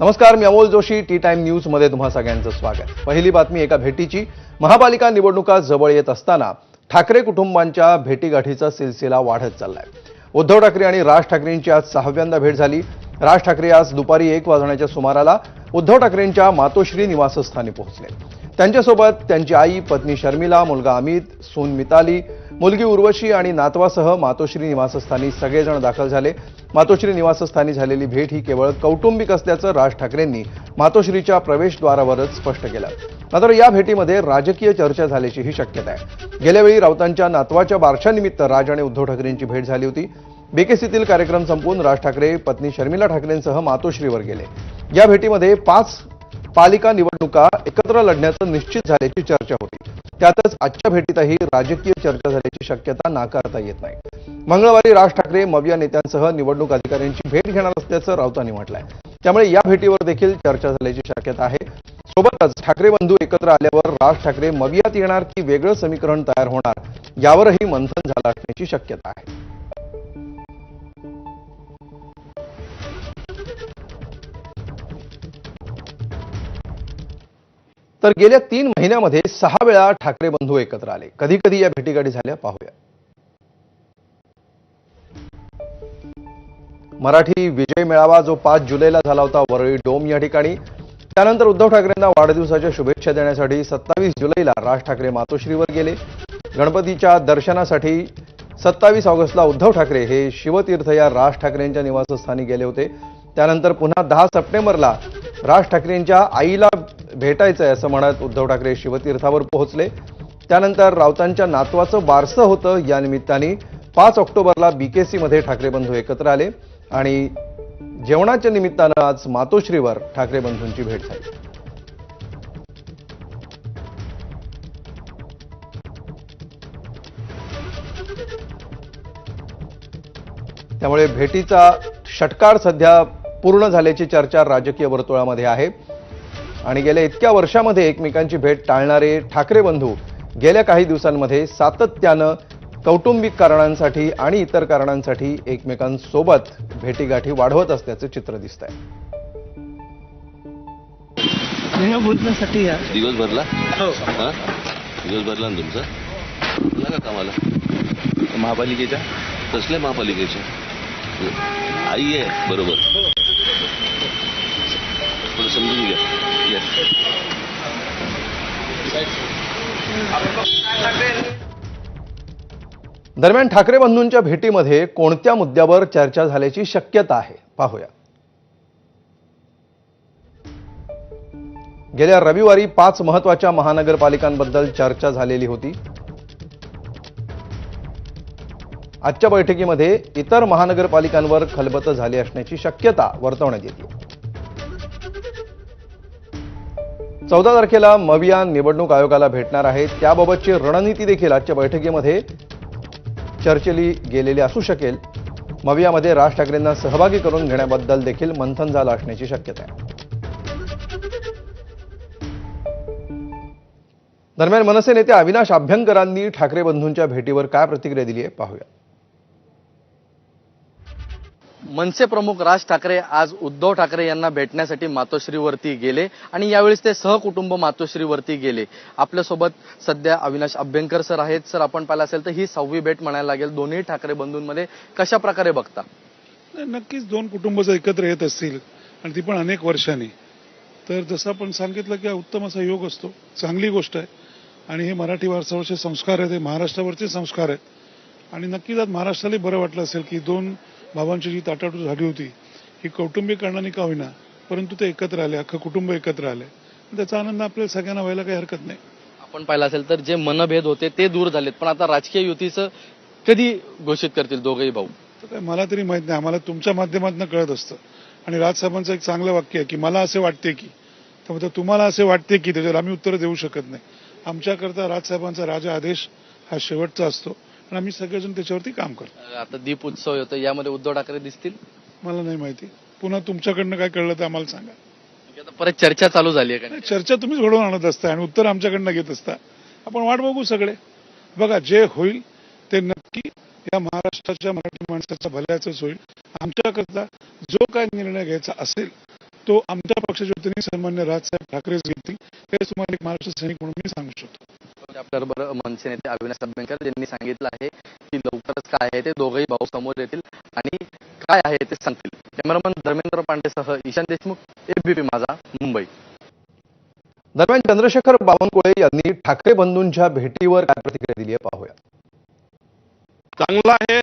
नमस्कार मी Amol Joshi T time न्यूजमध्ये तुम्हा सगळ्यांचं स्वागत. पहिली बातमी एका भेटीची. महापालिका निवडणुका जवळ येत असताना ठाकरे कुटुंबांच्या भेटीगाठीचा सिलसिला वाढत चाललाय. उद्धव ठाकरे आणि राज ठाकरेंची आज सहाव्यांदा भेट झाली. राज ठाकरे आज दुपारी एक वाजण्याच्या सुमाराला उद्धव ठाकरेंच्या मातोश्री निवासस्थानी पोहोचले. त्यांच्यासोबत त्यांची आई पत्नी शर्मिला मुलगा अमित सून मिताली मुलगी उर्वशी आणि नातवासह मातोश्री निवासस्थानी सगळेजण दाखल झाले. मातोश्री निवासस्थानी झालेली भेट ही केवळ कौटुंबिक असल्याचं राज ठाकरेंनी मातोश्रीच्या प्रवेशद्वारावरच स्पष्ट केलं. मात्र या भेटीमध्ये राजकीय चर्चा झाल्याचीही शक्यता आहे. गेल्यावेळी राऊतांच्या नातवाच्या बारशानिमित्त राज आणि उद्धव ठाकरेंची भेट झाली होती. बीकेसीतील कार्यक्रम संपवून राज ठाकरे पत्नी शर्मिला ठाकरेंसह मातोश्रीवर गेले. या भेटीमध्ये पाच पालिका निवडणुका एकत्र लढण्याचं निश्चित झाल्याची चर्चा होती. त्यातच आजच्या भेटीतही राजकीय चर्चा झाल्याची शक्यता नाकारता येत नाही. मंगळवारी राज ठाकरे मविया नेत्यांसह निवडणूक अधिकाऱ्यांची भेट घेणार असल्याचं राऊतांनी म्हटलंय. त्यामुळे या भेटीवर देखील चर्चा झाल्याची शक्यता आहे. सोबतच ठाकरे बंधू एकत्र आल्यावर राज ठाकरे मवियात येणार की वेगळं समीकरण तयार होणार यावरही मंथन झालं असण्याची शक्यता आहे. तर गेल्या तीन महिन्यामध्ये सहा वेळा ठाकरे बंधू एकत्र आले. कधी कधी या भेटीगाठी झाल्या पाहूया. मराठी विजय मेळावा जो पाच जुलैला झाला होता वरळी डोम या ठिकाणी. त्यानंतर उद्धव ठाकरेंना वाढदिवसाच्या शुभेच्छा देण्यासाठी सत्तावीस जुलैला राज ठाकरे मातोश्रीवर गेले. गणपतीच्या दर्शनासाठी सत्तावीस ऑगस्टला उद्धव ठाकरे हे शिवतीर्थ या राज ठाकरेंच्या निवासस्थानी गेले होते. त्यानंतर पुन्हा दहा सप्टेंबरला राज ठाकरेंच्या आईला भेटायचं आहे असं म्हणत उद्धव ठाकरे शिवतीर्थावर पोहोचले. त्यानंतर राऊतांच्या नातवाचं बारसं होतं. या निमित्ताने पाच ऑक्टोबरला बीकेसीमध्ये ठाकरे बंधू एकत्र आले आणि जेवणाच्या निमित्तानं आज मातोश्रीवर ठाकरे बंधूंची भेट झाली. त्यामुळे भेटीचा षटकार सध्या पूर्ण झाल्याची चर्चा राजकीय वर्तुळामध्ये आहे. आणि गेल्या इतक्या वर्षामध्ये एकमेकांची भेट टाळणारे ठाकरे बंधू गेल्या काही दिवसांमध्ये सातत्यानं कौटुंबिक कारणांसाठी आणि इतर कारणांसाठी एकमेकांसोबत भेटीगाठी वाढवत असल्याचं चित्र दिसत आहे स्नेह बोलण्यासाठी या. दिवसभरला? हा. दिवसभरला ना तुमचा? लागा कामाला? महापालिकेच्या. कसल्या महापालिकेच्या? आई आहे बरोबर. थोडं समजून घ्या दरम्यान ठाकरे बंधूंच्या भेटीमध्ये कोणत्या मुद्द्यावर चर्चा झाल्याची शक्यता आहे? पाहूया. गेल्या रविवारी पाच महत्त्वाच्या महानगरपालिकांबद्दल चर्चा झालेली होती. आजच्या बैठकीमध्ये इतर महानगरपालिकांवर खलबतं झाली असण्याची शक्यता वर्तवण्यात येते. चौदा तारखेला मविया निवडणूक आयोगाला भेटणार आहे. त्याबाबतची रणनीती देखील आजच्या बैठकीमध्ये चर्चेली गेलेली असू शकेल. मवियामध्ये राज ठाकरेंना सहभागी करून घेण्याबद्दल देखील मंथन झालं असण्याची शक्यता आहे. दरम्यान मनसे नेते अविनाश अभ्यंकरांनी ठाकरे बंधूंच्या भेटीवर काय प्रतिक्रिया दिली आहे पाहूया. मनसे प्रमुख राज ठाकरे आज उद्धव ठाकरे यांना भेटण्यासाठी मातोश्रीवरती गेले आणि यावेळेस ते सहकुटुंब मातोश्रीवरती गेले. आपल्यासोबत सध्या अविनाश अभ्यंकर सर आहेत. सर आपण पाहिलं असेल तर ही सहावी भेट म्हणायला लागेल. दोन्ही ठाकरे बंधूंमध्ये कशा प्रकारे बघता? नक्कीच दोन कुटुंब जर एकत्र येत असतील आणि ती पण अनेक वर्षांनी तर जसं आपण सांगितलं की उत्तम असा योग असतो. चांगली गोष्ट आहे. आणि हे मराठी वारसावरचे संस्कार आहेत हे महाराष्ट्रावरचे संस्कार आहेत. आणि नक्कीच आज महाराष्ट्राला बरं वाटलं असेल की दोन भावांची जी ताटाटूट झाली होती ही कौटुंबिक कारणाने का होईना परंतु ते एकत्र आले अख्खं कुटुंब एकत्र आले. त्याचा आनंद आपल्याला सगळ्यांना व्हायला काही हरकत नाही. आपण पाहिलं असेल तर जे मनभेद होते ते दूर झालेत. पण आता राजकीय युतीचं कधी घोषित करतील दोघेही भाऊ? तर काय मला तरी माहीत नाही. आम्हाला तुमच्या माध्यमातून कळत असतं. आणि राजसाहेबांचं एक चांगलं वाक्य आहे की मला असे वाटते की. त्यामुळे तुम्हाला असे वाटते की? त्याच्यावर आम्ही उत्तर देऊ शकत नाही. आमच्याकरता राजसाहेबांचा राजा आदेश हा शेवटचा असतो. आणि आम्ही सगळेजण त्याच्यावरती काम करतो. आता दीप उत्सव येतो यामध्ये उद्धव ठाकरे दिसतील? मला नाही माहिती. पुन्हा तुमच्याकडनं काय कळलं तर आम्हाला सांगा. आता परत चर्चा चालू झाली आहे का नाही, चर्चा तुम्हीच घडवून आणत असता आणि उत्तर आमच्याकडनं घेत असता. आपण वाट बघू सगळे. बघा जे होईल ते नक्की या महाराष्ट्राच्या मराठी माणसाच्या भल्याचंच होईल. आमच्याकरता जो काय निर्णय घ्यायचा असेल तो आमच्या पक्षाच्या वतीने सन्मान्य राजसाहेब ठाकरेच घेतील. तेच तुम्हाला एक महाराष्ट्र सैनिक म्हणून मी सांगू शकतो. आपल्याबरोबर मनसे नेते अविनाश अभ्यंकर यांनी सांगितलं आहे की लवकरच काय आहे ते दोघंही भाऊ समोर येतील आणि काय आहे ते सांगतील. कॅमेरामन धर्मेंद्र पांडेसह ईशान देशमुख एबीपी माझा मुंबई. दरम्यान चंद्रशेखर बावनकुळे यांनी ठाकरे बंधूंच्या भेटीवर काय प्रतिक्रिया दिली आहे पाहूया. चांगला आहे.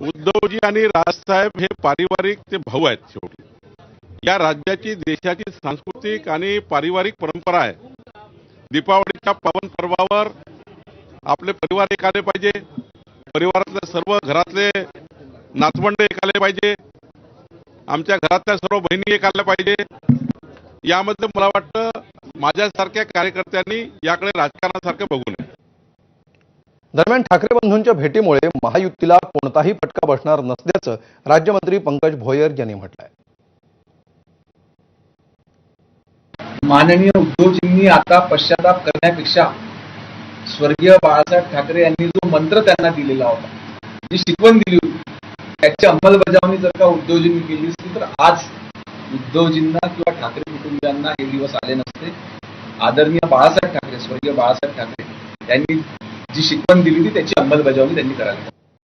उद्धवजी आणि राजसाहेब हे पारिवारिक ते भाऊ आहेत शेवटी. या राज्याची देशाची सांस्कृतिक आणि पारिवारिक परंपरा आहे. दीपावलीच्या पावन पर्वावर आपले परिवार एक आले पाहिजे. परिवारातले सर्व घरातले नातवंड एक आले पाहिजे. आमच्या घरातल्या सर्व बहिणी एक आल्या पाहिजे. यामध्ये मला वाटतं माझ्यासारख्या कार्यकर्त्यांनी याकडे राजकारणासारखं बघू नये. दरम्यान ठाकरे बंधूंच्या भेटीमुळे महायुतीला कोणताही फटका बसणार नसल्याचं राज्यमंत्री पंकज भोयर यांनी म्हटलंय. माननीय उद्धवजींनी आता पश्चाताप करण्यापेक्षा स्वर्गीय बाळासाहेब ठाकरे यांनी जो मंत्र त्यांना दिलेला होता जी शिकवण दिली होती त्याची अंमलबजावणी जर का उद्धवजींनी केली असती तर आज उद्धवजींना किंवा ठाकरे कुटुंबियांना हे दिवस आले नसते. आदरणीय बाळासाहेब ठाकरे स्वर्गीय बाळासाहेब ठाकरे यांनी जी शिकवण दिली होती त्याची अंमलबजावणी त्यांनी करायला.